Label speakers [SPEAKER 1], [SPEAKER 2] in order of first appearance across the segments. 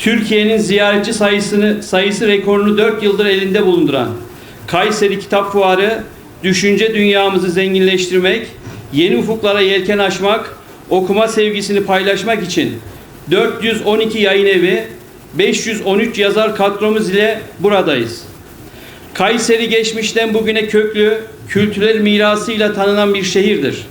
[SPEAKER 1] Türkiye'nin ziyaretçi sayısını sayısı rekorunu 4 yıldır elinde bulunduran Kayseri Kitap Fuarı düşünce dünyamızı zenginleştirmek, yeni ufuklara yelken açmak, okuma sevgisini paylaşmak için 412 yayın evi, 513 yazar kadromuz ile buradayız. Kayseri geçmişten bugüne köklü, kültürel mirasıyla tanınan bir şehirdir.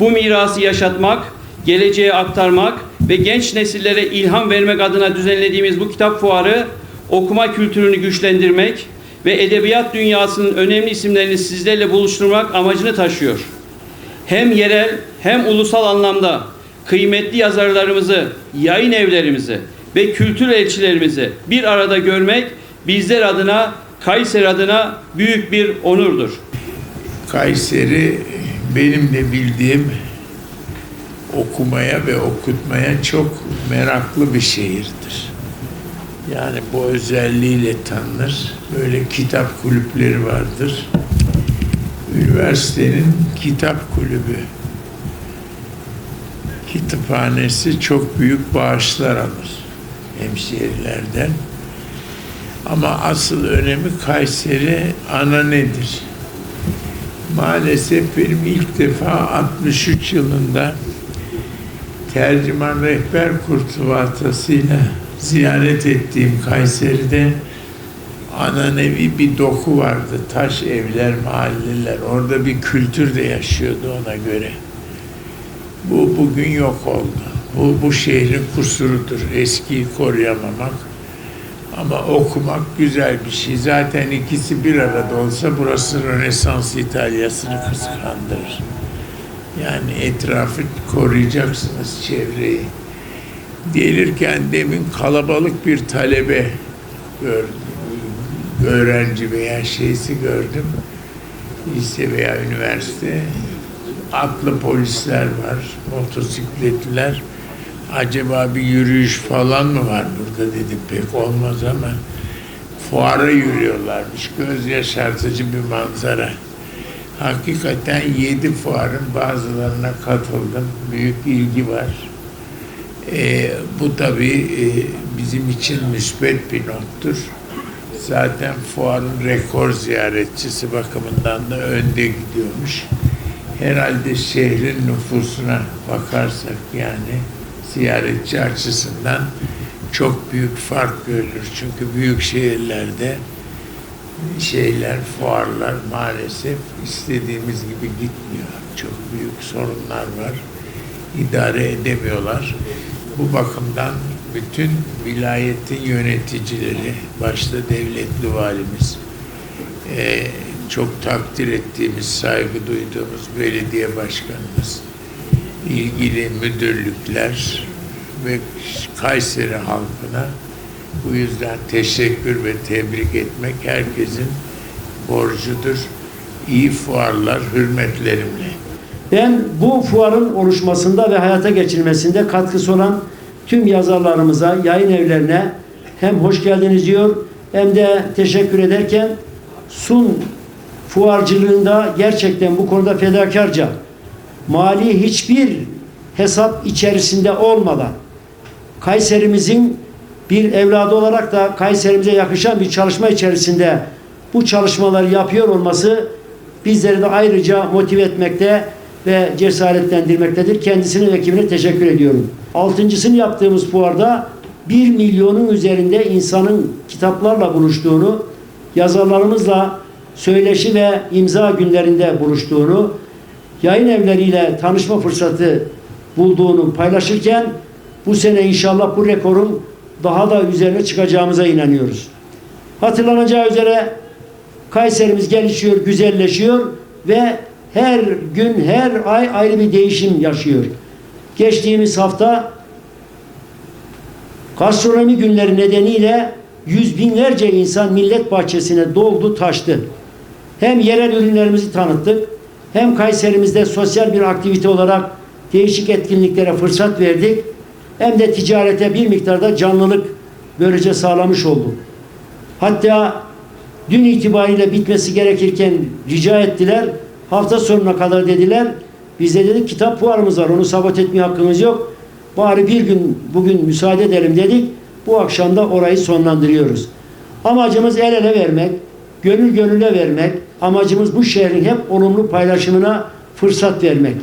[SPEAKER 1] Bu mirası yaşatmak, geleceğe aktarmak ve genç nesillere ilham vermek adına düzenlediğimiz bu kitap fuarı okuma kültürünü güçlendirmek ve edebiyat dünyasının önemli isimlerini sizlerle buluşturmak amacını taşıyor. Hem yerel hem ulusal anlamda kıymetli yazarlarımızı, yayın evlerimizi ve kültür elçilerimizi bir arada görmek bizler adına, Kayseri adına büyük bir onurdur.
[SPEAKER 2] Kayseri benim de bildiğim okumaya ve okutmaya çok meraklı bir şehirdir. Yani bu özelliğiyle tanınır. Böyle kitap kulüpleri vardır. Üniversitenin kitap kulübü kütüphanesi çok büyük bağışlar alır hemşehrilerden. Ama asıl önemi Kayseri ana nedir? Maalesef benim ilk defa 63 yılında tercüman rehber kursu vasıtasıyla ziyaret ettiğim Kayseri'de ananevi bir doku vardı. Taş evler, mahalleler. Orada bir kültür de yaşıyordu ona göre. Bu bugün yok oldu. Bu, bu şehrin kusurudur. Eskiyi koruyamamak. Ama okumak güzel bir şey. Zaten ikisi bir arada olsa burası Rönesans İtalya'sını kıskandırır. Yani etrafı koruyacaksınız çevreyi. Gelirken demin kalabalık bir talebe gördüm. Öğrenci veya şeysi gördüm. Lise veya üniversite. Atlı polisler var, motosikletliler. Acaba bir yürüyüş falan mı var burada dedim. Pek olmaz ama fuara yürüyorlarmış. Göz yaşartıcı bir manzara. Hakikaten yedi fuarın bazılarına katıldım. Büyük ilgi var. Ee, bu tabii e, bizim için müsbet bir nottur. Zaten fuarın rekor ziyaretçisi bakımından da önde gidiyormuş. Herhalde şehrin nüfusuna bakarsak yani ziyaretçi açısından çok büyük fark görülür. Çünkü büyük şehirlerde şeyler, fuarlar maalesef istediğimiz gibi gitmiyor. Çok büyük sorunlar var. İdare edemiyorlar. Bu bakımdan bütün vilayetin yöneticileri, başta devletli valimiz, eee, çok takdir ettiğimiz, saygı duyduğumuz belediye başkanımız, ilgili müdürlükler ve Kayseri halkına bu yüzden teşekkür ve tebrik etmek herkesin borcudur. İyi fuarlar hürmetlerimle.
[SPEAKER 3] Ben bu fuarın oluşmasında ve hayata geçirilmesinde katkısı olan tüm yazarlarımıza, yayın evlerine hem hoş geldiniz diyor hem de teşekkür ederken Sun fuarcılığında gerçekten bu konuda fedakarca mali hiçbir hesap içerisinde olmadan Kayserimizin bir evladı olarak da Kayserimize yakışan bir çalışma içerisinde bu çalışmaları yapıyor olması bizleri de ayrıca motive etmekte ve cesaretlendirmektedir. Kendisine ve ekibine teşekkür ediyorum. Altıncısını yaptığımız fuarda 1 milyonun üzerinde insanın kitaplarla buluştuğunu, yazarlarımızla söyleşi ve imza günlerinde buluştuğunu, yayın evleriyle tanışma fırsatı bulduğunu paylaşırken bu sene inşallah bu rekorun daha da üzerine çıkacağımıza inanıyoruz. Hatırlanacağı üzere Kayserimiz gelişiyor, güzelleşiyor ve her gün, her ay ayrı bir değişim yaşıyor. Geçtiğimiz hafta gastronomi günleri nedeniyle yüz binlerce insan millet bahçesine doldu, taştı. Hem yerel ürünlerimizi tanıttık, hem Kayserimizde sosyal bir aktivite olarak değişik etkinliklere fırsat verdik, hem de ticarete bir miktarda canlılık böylece sağlamış olduk. Hatta dün itibariyle bitmesi gerekirken rica ettiler. Hafta sonuna kadar dediler. Biz de dedik kitap fuarımız var. Onu sabot etmeye hakkımız yok. Bari bir gün bugün müsaade edelim dedik. Bu akşam da orayı sonlandırıyoruz. Amacımız el ele vermek, gönül gönüle vermek. Amacımız bu şehrin hep olumlu paylaşımına fırsat vermek.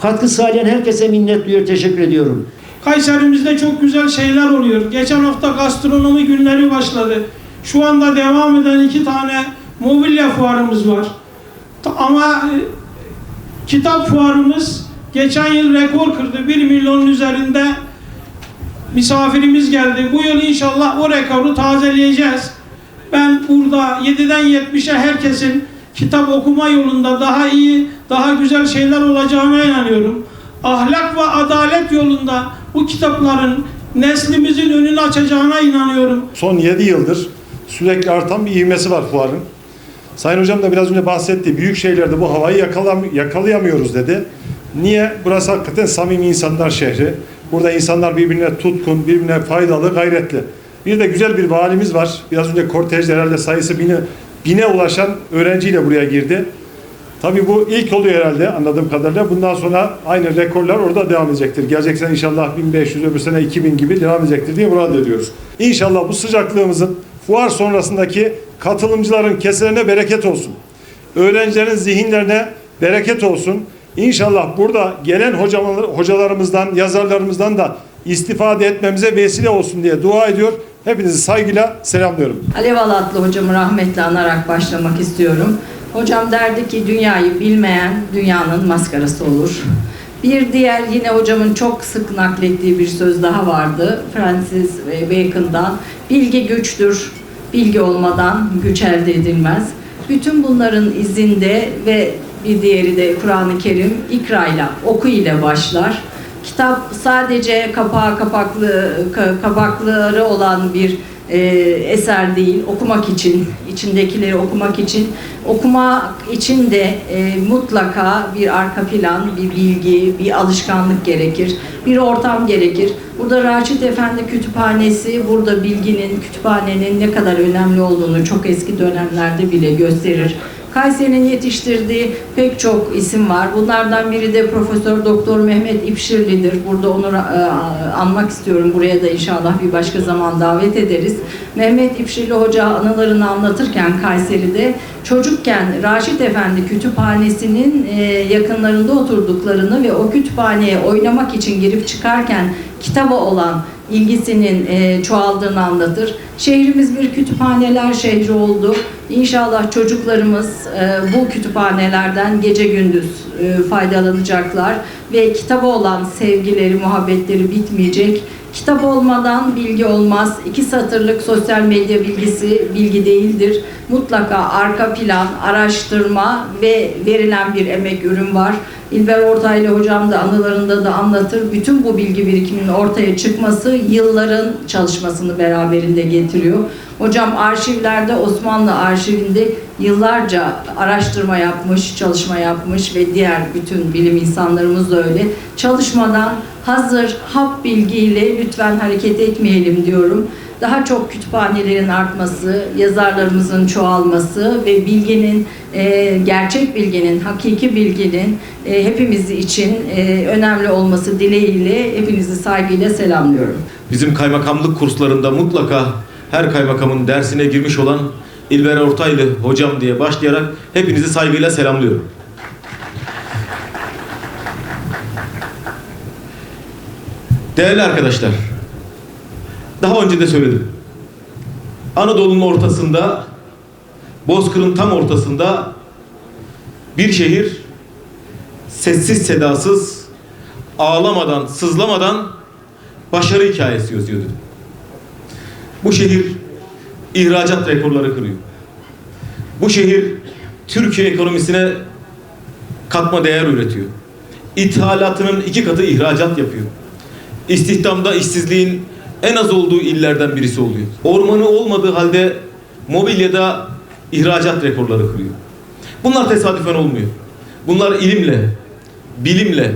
[SPEAKER 3] Katkı sağlayan herkese minnet duyuyor, teşekkür ediyorum.
[SPEAKER 4] Kayserimizde çok güzel şeyler oluyor. Geçen hafta gastronomi günleri başladı. Şu anda devam eden iki tane mobilya fuarımız var. Ama e, kitap fuarımız geçen yıl rekor kırdı. 1 milyonun üzerinde misafirimiz geldi. Bu yıl inşallah o rekoru tazeleyeceğiz. Ben burada 7'den 70'e herkesin kitap okuma yolunda daha iyi, daha güzel şeyler olacağına inanıyorum. Ahlak ve adalet yolunda bu kitapların neslimizin önünü açacağına inanıyorum.
[SPEAKER 5] son 7 yıldır sürekli artan bir ivmesi var fuarın. Sayın Hocam da biraz önce bahsetti. Büyük şehirlerde bu havayı yakalam yakalayamıyoruz dedi. Niye? Burası hakikaten samimi insanlar şehri. Burada insanlar birbirine tutkun, birbirine faydalı, gayretli. Bir de güzel bir valimiz var. Biraz önce kortejde herhalde sayısı bine, bine ulaşan öğrenciyle buraya girdi. Tabii bu ilk oluyor herhalde anladığım kadarıyla. Bundan sonra aynı rekorlar orada devam edecektir. Gelecek sene inşallah 1500, öbür sene 2000 gibi devam edecektir diye murad ediyoruz. İnşallah bu sıcaklığımızın fuar sonrasındaki katılımcıların keselerine bereket olsun. Öğrencilerin zihinlerine bereket olsun. İnşallah burada gelen hocalar- hocalarımızdan, yazarlarımızdan da istifade etmemize vesile olsun diye dua ediyor. Hepinizi saygıyla selamlıyorum.
[SPEAKER 6] Alev Alatlı hocamı rahmetle anarak başlamak istiyorum. Hocam derdi ki dünyayı bilmeyen dünyanın maskarası olur. Bir diğer yine hocamın çok sık naklettiği bir söz daha vardı. Francis Bacon'dan. Bilgi güçtür. Bilgi olmadan güç elde edilmez. Bütün bunların izinde ve bir diğeri de Kur'an-ı Kerim ikrayla, oku ile başlar. Kitap sadece kapağı kapaklı ka- kapakları olan bir e, eser değil. Okumak için, içindekileri okumak için, okumak için de e, mutlaka bir arka plan, bir bilgi, bir alışkanlık gerekir. Bir ortam gerekir. Burada Raşit Efendi Kütüphanesi, burada bilginin, kütüphanenin ne kadar önemli olduğunu çok eski dönemlerde bile gösterir. Kayseri'nin yetiştirdiği pek çok isim var. Bunlardan biri de Profesör Doktor Mehmet İpşirli'dir. Burada onu e, anmak istiyorum. Buraya da inşallah bir başka zaman davet ederiz. Mehmet İpşirli Hoca anılarını anlatırken Kayseri'de çocukken Raşit Efendi Kütüphanesi'nin e, yakınlarında oturduklarını ve o kütüphaneye oynamak için girip çıkarken kitaba olan ilgisinin e, çoğaldığını anlatır. Şehrimiz bir kütüphaneler şehri oldu. İnşallah çocuklarımız e, bu kütüphanelerden gece gündüz e, faydalanacaklar ve kitaba olan sevgileri, muhabbetleri bitmeyecek. Kitap olmadan bilgi olmaz. İki satırlık sosyal medya bilgisi bilgi değildir. Mutlaka arka plan, araştırma ve verilen bir emek ürün var. İlber Ortaylı hocam da anılarında da anlatır. Bütün bu bilgi birikiminin ortaya çıkması yılların çalışmasını beraberinde getiriyor. Hocam arşivlerde Osmanlı arşivinde yıllarca araştırma yapmış, çalışma yapmış ve diğer bütün bilim insanlarımız da öyle. Çalışmadan hazır hap bilgiyle lütfen hareket etmeyelim diyorum. Daha çok kütüphanelerin artması, yazarlarımızın çoğalması ve bilginin, e, gerçek bilginin, hakiki bilginin e, hepimiz için e, önemli olması dileğiyle hepinizi saygıyla selamlıyorum.
[SPEAKER 7] Bizim kaymakamlık kurslarında mutlaka her kaymakamın dersine girmiş olan İlber Ortaylı hocam diye başlayarak hepinizi saygıyla selamlıyorum. Değerli arkadaşlar, daha önce de söyledim. Anadolu'nun ortasında, Bozkır'ın tam ortasında bir şehir sessiz sedasız, ağlamadan, sızlamadan başarı hikayesi yazıyordu. Bu şehir ihracat rekorları kırıyor. Bu şehir Türkiye ekonomisine katma değer üretiyor. İthalatının iki katı ihracat yapıyor. İstihdamda işsizliğin en az olduğu illerden birisi oluyor. Ormanı olmadığı halde mobilyada ihracat rekorları kırıyor. Bunlar tesadüfen olmuyor. Bunlar ilimle, bilimle,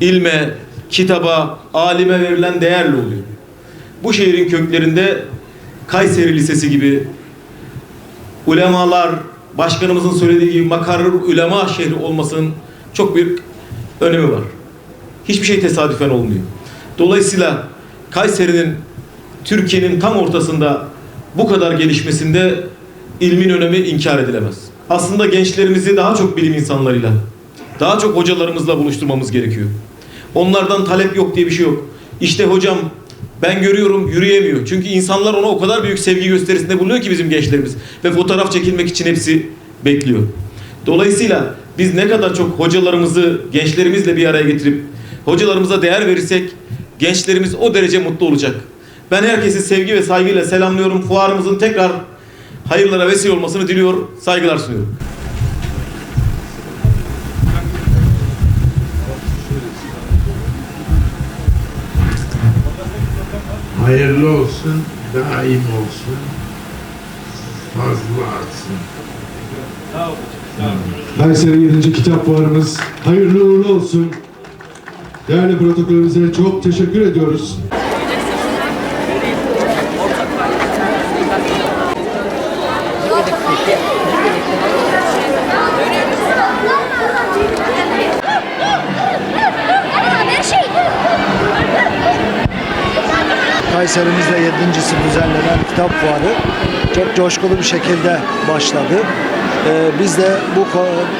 [SPEAKER 7] ilme, kitaba, alime verilen değerle oluyor. Bu şehrin köklerinde Kayseri Lisesi gibi ulemalar, başkanımızın söylediği gibi makarrır ulema şehri olmasının çok büyük önemi var. Hiçbir şey tesadüfen olmuyor. Dolayısıyla Kayseri'nin Türkiye'nin tam ortasında bu kadar gelişmesinde ilmin önemi inkar edilemez. Aslında gençlerimizi daha çok bilim insanlarıyla, daha çok hocalarımızla buluşturmamız gerekiyor. Onlardan talep yok diye bir şey yok. İşte hocam ben görüyorum yürüyemiyor. Çünkü insanlar ona o kadar büyük sevgi gösterisinde bulunuyor ki bizim gençlerimiz. Ve fotoğraf çekilmek için hepsi bekliyor. Dolayısıyla biz ne kadar çok hocalarımızı gençlerimizle bir araya getirip hocalarımıza değer verirsek gençlerimiz o derece mutlu olacak. Ben herkesi sevgi ve saygıyla selamlıyorum. Fuarımızın tekrar hayırlara vesile olmasını diliyor, saygılar sunuyorum.
[SPEAKER 2] Hayırlı olsun, daim olsun, fazla artsın.
[SPEAKER 8] Kayseri 7. Kitap Fuarımız hayırlı uğurlu olsun. Değerli protokolümüze çok teşekkür ediyoruz.
[SPEAKER 9] Kayserimizde yedincisi düzenlenen kitap fuarı çok coşkulu bir şekilde başladı. Ee, biz de bu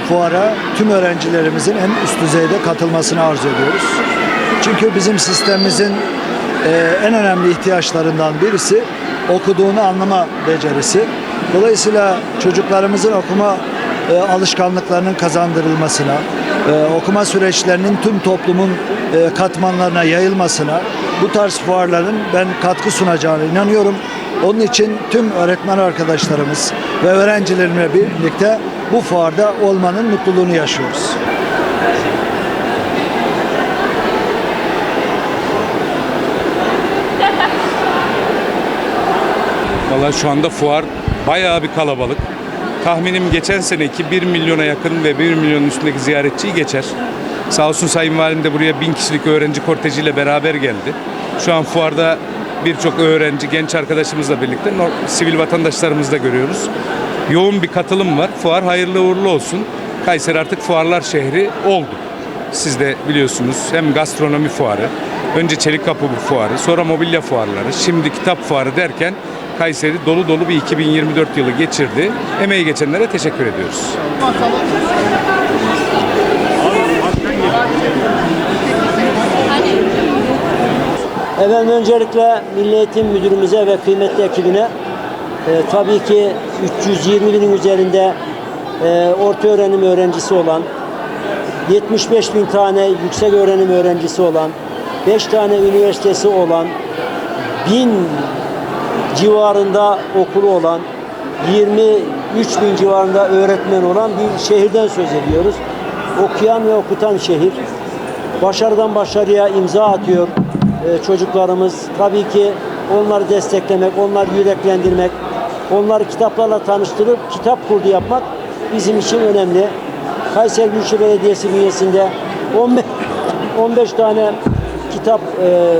[SPEAKER 9] fuara tüm öğrencilerimizin en üst düzeyde katılmasını arzu ediyoruz. Çünkü bizim sistemimizin e, en önemli ihtiyaçlarından birisi okuduğunu anlama becerisi. Dolayısıyla çocuklarımızın okuma e, alışkanlıklarının kazandırılmasına, e, okuma süreçlerinin tüm toplumun katmanlarına yayılmasına bu tarz fuarların ben katkı sunacağına inanıyorum. Onun için tüm öğretmen arkadaşlarımız ve öğrencilerimle birlikte bu fuarda olmanın mutluluğunu yaşıyoruz.
[SPEAKER 10] Valla şu anda fuar bayağı bir kalabalık. Tahminim geçen seneki 1 milyona yakın ve 1 milyonun üstündeki ziyaretçiyi geçer. Sağ olsun Sayın Valim de buraya bin kişilik öğrenci kortejiyle beraber geldi. Şu an fuarda birçok öğrenci, genç arkadaşımızla birlikte sivil vatandaşlarımızı da görüyoruz. Yoğun bir katılım var. Fuar hayırlı uğurlu olsun. Kayseri artık fuarlar şehri oldu. Siz de biliyorsunuz hem gastronomi fuarı, önce çelik kapı fuarı, sonra mobilya fuarları, şimdi kitap fuarı derken Kayseri dolu dolu bir 2024 yılı geçirdi. Emeği geçenlere teşekkür ediyoruz.
[SPEAKER 3] Efendim öncelikle Milli Müdürümüze ve kıymetli ekibine e, tabii ki 320 binin üzerinde e, orta öğrenim öğrencisi olan, 75 bin tane yüksek öğrenim öğrencisi olan, 5 tane üniversitesi olan, 1000 civarında okulu olan, 23 bin civarında öğretmen olan bir şehirden söz ediyoruz. Okuyan ve okutan şehir. Başarıdan başarıya imza atıyor e, çocuklarımız. Tabii ki onları desteklemek, onları yüreklendirmek, onları kitaplarla tanıştırıp kitap kurdu yapmak bizim için önemli. Kayseri Büyükşehir Belediyesi bünyesinde 15, 15 tane kitap e,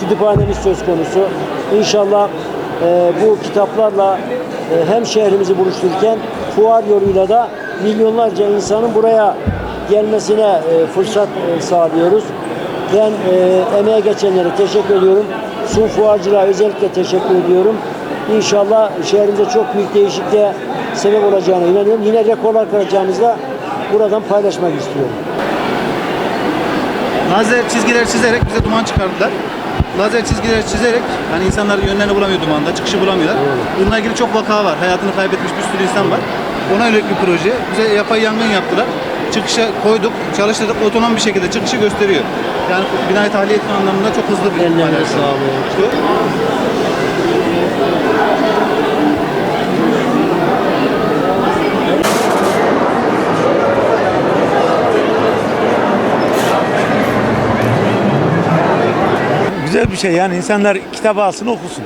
[SPEAKER 3] kütüphanemiz söz konusu. İnşallah e, bu kitaplarla e, hem şehrimizi buluştururken fuar yoluyla da milyonlarca insanın buraya gelmesine e, fırsat e, sağlıyoruz. Ben e, emeğe geçenlere teşekkür ediyorum. Sun fuarcılığa özellikle teşekkür ediyorum. İnşallah şehrimize çok büyük değişikliğe sebep olacağına inanıyorum. Yine rekorlar kıracağımızı da buradan paylaşmak istiyorum.
[SPEAKER 11] Lazer çizgiler çizerek bize duman çıkardılar. Lazer çizgiler çizerek hani insanlar yönlerini bulamıyor dumanda, çıkışı bulamıyorlar. Bununla ilgili çok vaka var. Hayatını kaybetmiş bir sürü insan var. Ona yönelik bir proje. Bize yapay yangın yaptılar. Çıkışa koyduk, çalıştırdık. Otonom bir şekilde çıkışı gösteriyor. Yani binayı tahliye etme anlamında çok hızlı bir
[SPEAKER 3] Ellerine sağlık.
[SPEAKER 11] Güzel bir şey yani insanlar kitabı alsın okusun.